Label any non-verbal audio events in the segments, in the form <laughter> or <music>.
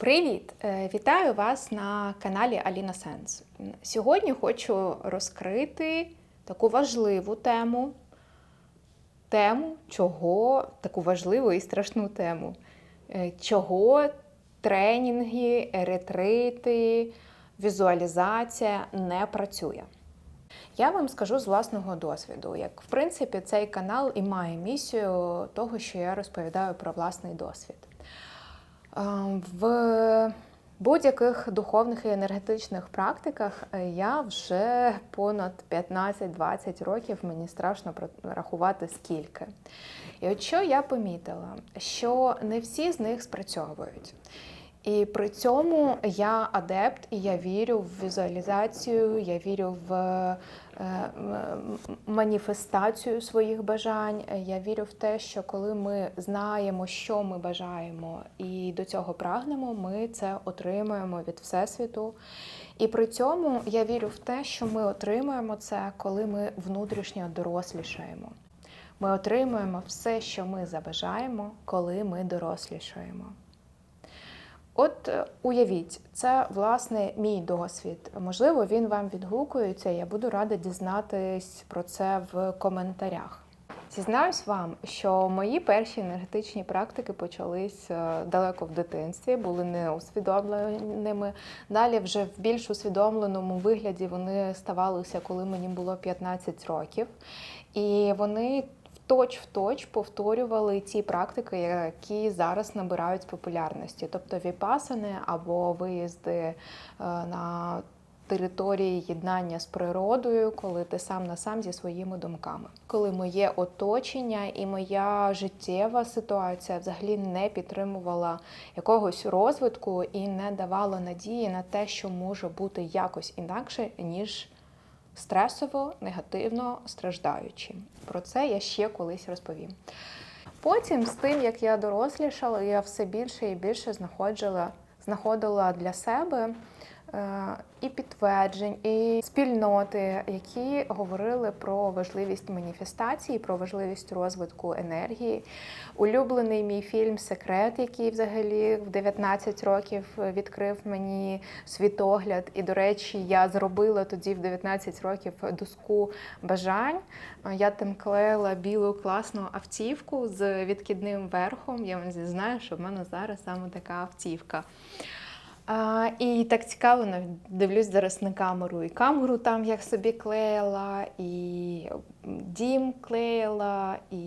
Привіт! Е, Вітаю вас на каналі Аліна Сенс. Сьогодні хочу розкрити таку важливу тему, тему, чого, таку важливу і страшну тему, е, чого тренінги, ретрити, візуалізація не працює. Я вам скажу з власного досвіду, як в принципі цей канал і має місію того, що я розповідаю про власний досвід. Е, В будь-яких духовних і енергетичних практиках е, я вже понад 15-20 років, мені страшно рахувати скільки. І от що я помітила, що не всі з них спрацьовують. І при цьому я адепт, і я вірю в візуалізацію, я вірю в е, маніфестацію своїх бажань. Я вірю в те, що коли ми знаємо, що ми бажаємо, і до цього прагнемо, ми це отримуємо від Всесвіту. І при цьому я вірю в те, що ми отримуємо це, коли ми внутрішньо дорослішаємо. Ми отримуємо все, що ми забажаємо, коли ми дорослішаємо. От е, уявіть, це власне мій досвід. Можливо, він вам відгукується. Я буду рада дізнатись про це в коментарях. Зізнаюсь вам, що мої перші енергетичні практики почались е, далеко в дитинстві, були неусвідомленими. Далі, вже в більш усвідомленому вигляді, вони ставалися, коли мені було 15 років. І вони точ в точ повторювали ті практики, які зараз набирають популярності, тобто віпасани або виїзди е, на території єднання з природою, коли ти сам на сам зі своїми думками, коли моє оточення і моя життєва ситуація взагалі не підтримувала якогось розвитку і не давала надії на те, що може бути якось інакше ніж стресово, негативно страждаючи. Про це я ще колись розповім. Потім, з тим, як я дорослішала, я все більше і більше знаходила, знаходила для себе і підтверджень, і спільноти, які говорили про важливість маніфестації, про важливість розвитку енергії. Улюблений мій фільм Секрет, який взагалі в 19 років відкрив мені світогляд. І, до речі, я зробила тоді в 19 років доску бажань. Я там клеїла білу класну автівку з відкидним верхом. Я вам знаю, що в мене зараз саме така автівка. А, І так цікаво, дивлюсь зараз на камеру. І камеру там як собі клеїла, і дім клеїла, і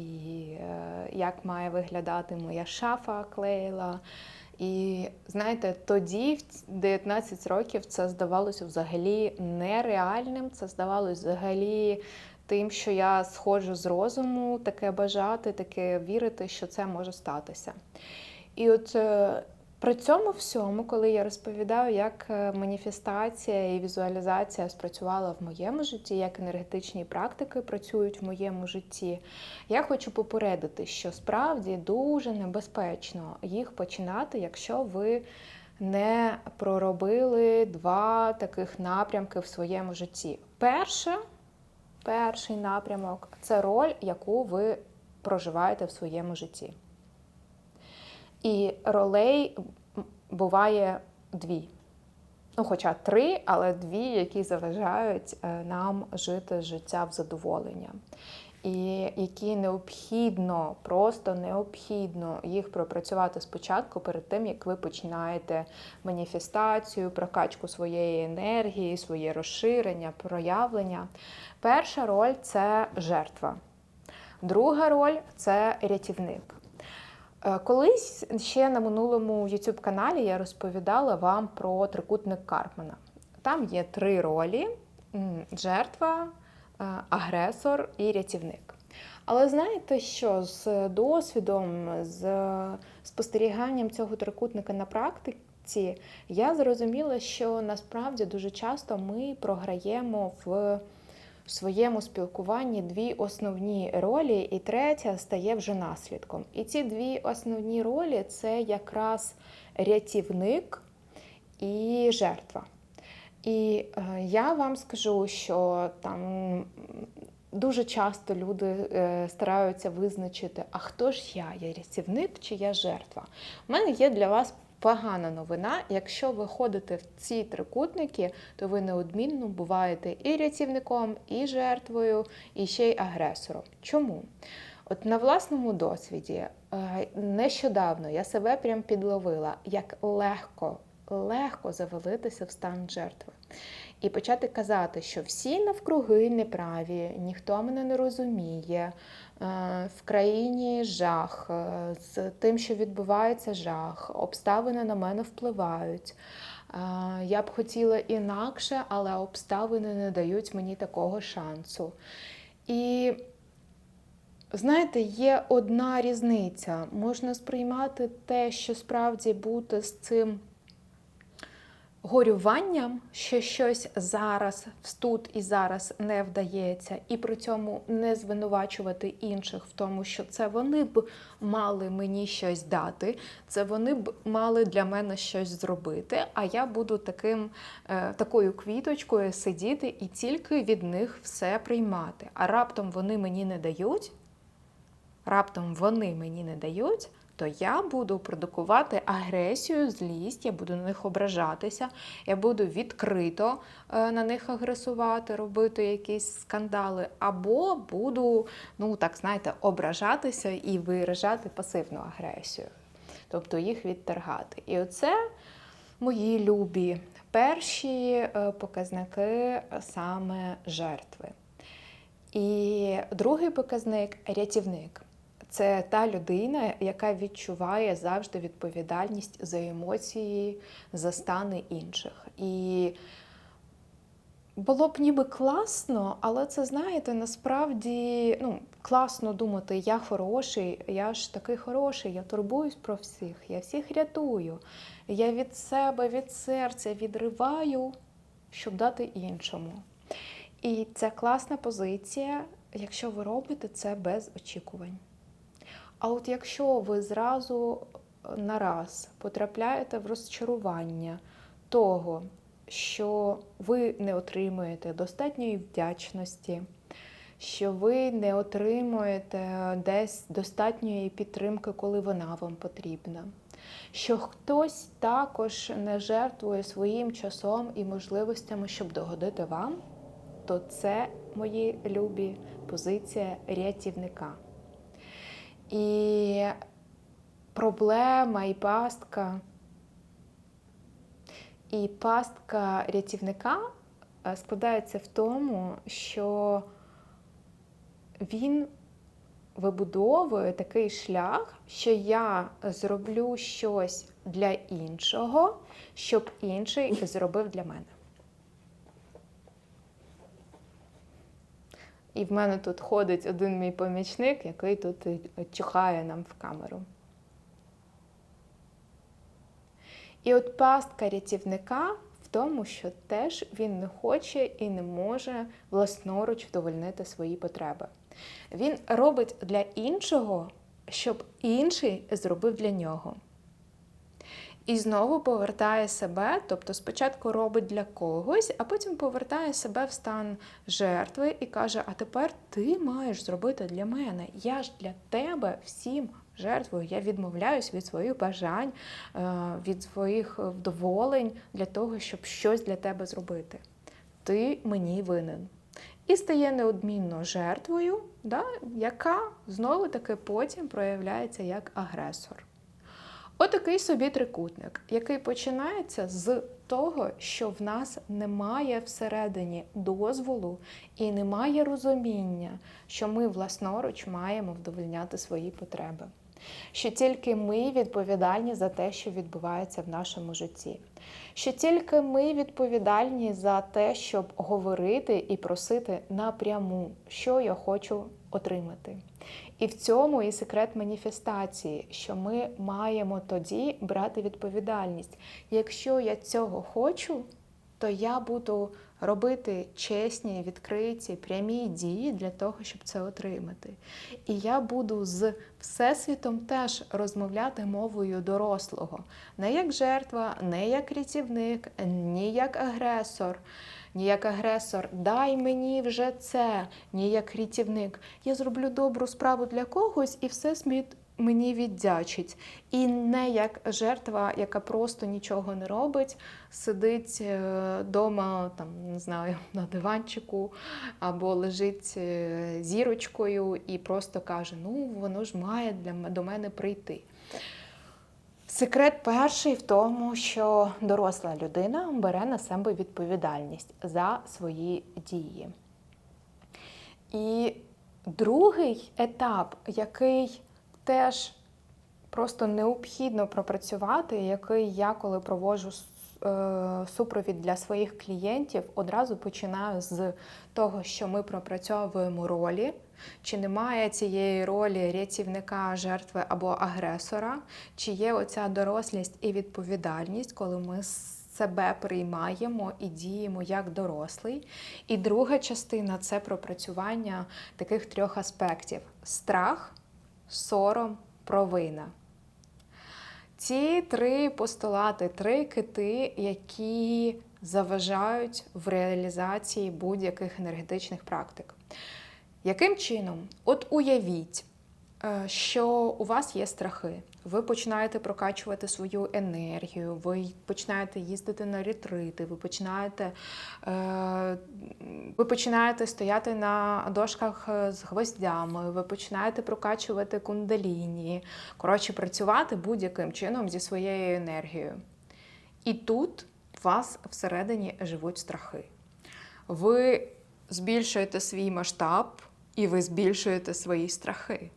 е, як має виглядати моя шафа клеїла. І знаєте, тоді, в 19 років, це здавалося взагалі нереальним. Це здавалося взагалі тим, що я сходжу з розуму, таке бажати, таке вірити, що це може статися. І от е, при цьому всьому, коли я розповідаю, як е, маніфестація і візуалізація спрацювала в моєму житті, як енергетичні практики працюють в моєму житті, я хочу попередити, що справді дуже небезпечно їх починати, якщо ви не проробили два таких напрямки в своєму житті. Перше, перший напрямок це роль, яку ви проживаєте в своєму житті. І ролей буває дві. Ну, хоча три, але дві, які заважають е, нам жити життя в задоволення. І які необхідно, просто необхідно їх пропрацювати спочатку перед тим, як ви починаєте маніфестацію, прокачку своєї енергії, своє розширення, проявлення. Перша роль це жертва. Друга роль це рятівник. Е, колись ще на минулому youtube каналі я розповідала вам про трикутник Карпмана. Там є три ролі: жертва, е, агресор і рятівник. Але знаєте що, з досвідом, з спостеріганням цього трикутника на практиці, я зрозуміла, що насправді дуже часто ми програємо в в своєму спілкуванні дві основні ролі, і третя стає вже наслідком. І ці дві основні ролі це якраз рятівник і жертва. І е, я вам скажу, що там дуже часто люди е, стараються визначити, а хто ж я? Я рятівник чи я жертва? У мене є для вас погана новина. Якщо ви ходите в ці трикутники, то ви неодмінно буваєте і рятівником, і жертвою, і ще й агресором. Чому? От на власному досвіді е, нещодавно я себе прям підловила, як легко, легко завалитися в стан жертви. І почати казати, що всі навкруги неправі, ніхто мене не розуміє, в країні жах, е, з тим, що відбувається жах, обставини на мене впливають. Е, Я б хотіла інакше, але обставини не дають мені такого шансу. І знаєте, є одна різниця. Можна сприймати те, що справді бути з цим горюванням, що щось зараз тут і зараз не вдається, і при цьому не звинувачувати інших в тому, що це вони б мали мені щось дати, це вони б мали для мене щось зробити. А я буду таким, е, такою квіточкою сидіти і тільки від них все приймати. А раптом вони мені не дають. Раптом вони мені не дають, то я буду продукувати агресію, злість, я буду на них ображатися, я буду відкрито е, на них агресувати, робити якісь скандали, або буду, ну так знаєте, ображатися і виражати пасивну агресію, тобто їх відтергати. І оце мої любі перші е, показники саме жертви. І другий показник рятівник. Це та людина, яка відчуває завжди відповідальність за емоції, за стани інших. І було б ніби класно, але це, знаєте, насправді ну, класно думати, я хороший, я ж такий хороший, я турбуюсь про всіх, я всіх рятую. Я від себе, від серця відриваю, щоб дати іншому. І це класна позиція, якщо ви робите це без очікувань. А от якщо ви зразу е, на раз потрапляєте в розчарування того, що ви не отримуєте достатньої вдячності, що ви не отримуєте десь достатньої підтримки, коли вона вам потрібна, що хтось також не жертвує своїм часом і можливостями, щоб догодити вам, то це мої любі позиція рятівника. І проблема і пастка. І пастка рятівника е, складається в тому, що він вибудовує такий шлях, що я зроблю щось для іншого, щоб інший зробив для мене. І в мене тут ходить один мій помічник, який тут чухає нам в камеру. І от пастка рятівника в тому, що теж він не хоче і не може власноруч вдовольнити свої потреби. Він робить для іншого, щоб інший зробив для нього. І знову повертає себе, тобто спочатку робить для когось, а потім повертає себе в стан жертви і каже: А тепер ти маєш зробити для мене. Я ж для тебе всім жертвою. Я відмовляюсь від своїх бажань, е, від своїх вдоволень для того, щоб щось для тебе зробити. Ти мені винен. І стає неодмінно жертвою, да, яка знову таки потім проявляється як агресор. Отакий собі трикутник, який починається з того, що в нас немає всередині дозволу і немає розуміння, що ми власноруч маємо вдовольняти свої потреби. Що тільки ми відповідальні за те, що відбувається в нашому житті, що тільки ми відповідальні за те, щоб говорити і просити напряму, що я хочу отримати. І в цьому і секрет маніфестації, що ми маємо тоді брати відповідальність. Якщо я цього хочу, то я буду робити чесні, відкриті, прямі дії для того, щоб це отримати. І я буду з Всесвітом теж розмовляти мовою дорослого, не як жертва, не як рятівник, ні як агресор ні як агресор, дай мені вже це, ні як рятівник. Я зроблю добру справу для когось, і всесвіт мені віддячить. І не як жертва, яка просто нічого не робить, сидить вдома, там, не знаю, <laughs> на диванчику або лежить е, зірочкою і просто каже: ну, воно ж має для, до мене прийти. Секрет перший в тому, що доросла людина бере на себе відповідальність за свої дії. І другий етап, який теж просто необхідно пропрацювати, який я, коли проводжу е, супровід для своїх клієнтів, одразу починаю з того, що ми пропрацьовуємо ролі. Чи немає цієї ролі рятівника, жертви або агресора, чи є оця дорослість і відповідальність, коли ми себе приймаємо і діємо як дорослий. І друга частина це пропрацювання таких трьох аспектів: страх, сором, провина. Ці три постулати, три кити, які заважають в реалізації будь-яких енергетичних практик. Яким чином? От уявіть, е, що у вас є страхи. Ви починаєте прокачувати свою енергію, ви починаєте їздити на ретрити, ви починаєте, е, ви починаєте стояти на дошках е, з гвоздями, ви починаєте прокачувати кундаліні, коротше, працювати будь-яким чином зі своєю енергією. І тут у вас всередині живуть страхи. Ви збільшуєте свій масштаб, і ви збільшуєте свої страхи.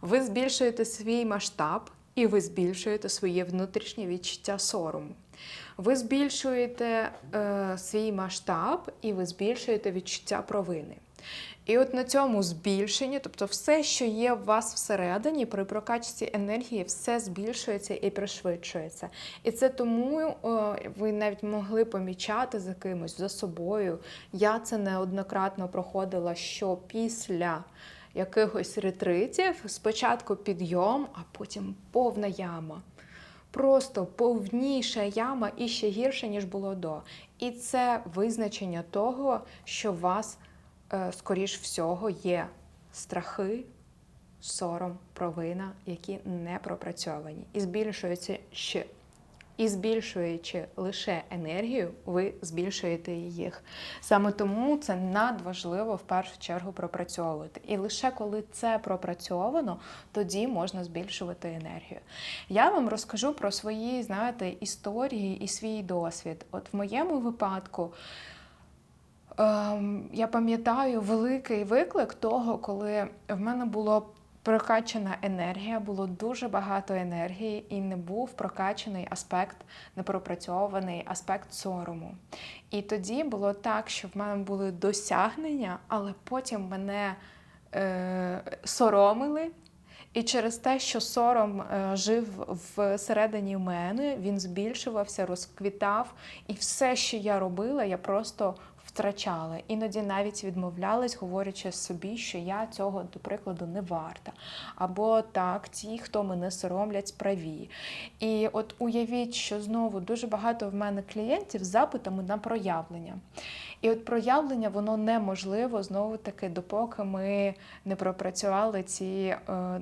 Ви збільшуєте свій масштаб, і ви збільшуєте своє внутрішнє відчуття сорому. Ви збільшуєте е, свій масштаб, і ви збільшуєте відчуття провини. І от на цьому збільшенні, тобто все, що є в вас всередині, при прокачці енергії, все збільшується і пришвидшується. І це тому о, ви навіть могли помічати за кимось, за собою. Я це неоднократно проходила, що після якихось ретритів спочатку підйом, а потім повна яма. Просто повніша яма і ще гірше, ніж було до. І це визначення того, що у вас, е, скоріш всього, є страхи, сором, провина, які не пропрацьовані. І збільшується ще. І збільшуючи лише енергію, ви збільшуєте їх. Саме тому це надважливо в першу чергу пропрацьовувати. І лише коли це пропрацьовано, тоді можна збільшувати енергію. Я вам розкажу про свої, знаєте, історії і свій досвід. От в моєму випадку. Ем, я пам'ятаю великий виклик того, коли в мене було прокачана енергія, було дуже багато енергії, і не був прокачаний аспект, непропрацьований аспект сорому. І тоді було так, що в мене були досягнення, але потім мене е, соромили. І через те, що сором е, жив всередині мене, він збільшувався, розквітав, і все, що я робила, я просто втрачала. Іноді навіть відмовлялась, говорячи собі, що я цього, до прикладу, не варта. Або так, ті, хто мене соромлять, праві. І от уявіть, що знову дуже багато в мене клієнтів з запитами на проявлення. І от проявлення воно неможливо знову таки, допоки ми не пропрацювали ці е,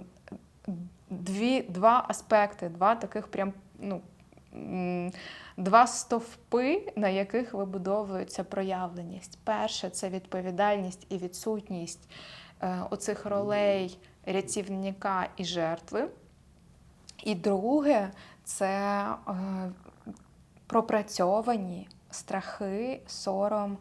дві, два аспекти, два таких прям ну. Два стовпи, на яких вибудовується проявленість. Перше це відповідальність і відсутність е, оцих ролей рятівника і жертви. І друге це е, пропрацьовані страхи, сором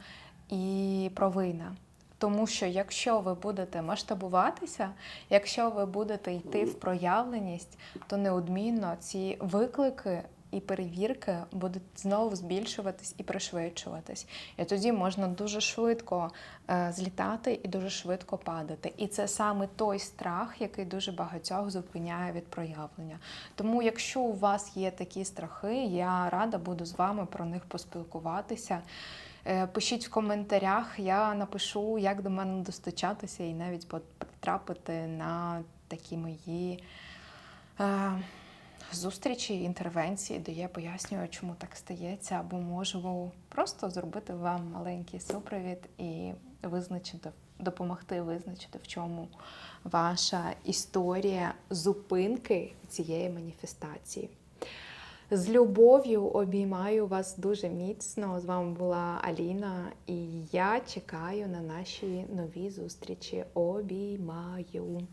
і провина. Тому що якщо ви будете масштабуватися, якщо ви будете йти в проявленість, то неодмінно ці виклики і перевірки будуть знову збільшуватись і пришвидшуватись. І тоді можна дуже швидко е, злітати і дуже швидко падати. І це саме той страх, який дуже багатьох зупиняє від проявлення. Тому, якщо у вас є такі страхи, я рада буду з вами про них поспілкуватися. Е, Пишіть в коментарях, я напишу, як до мене достучатися і навіть потрапити на такі мої е, зустрічі, інтервенції, де я пояснюю, чому так стається, або можу просто зробити вам маленький супровід і визначити допомогти визначити, в чому ваша історія зупинки цієї маніфестації. З любов'ю обіймаю вас дуже міцно. З вами була Аліна, і я чекаю на наші нові зустрічі. Обіймаю.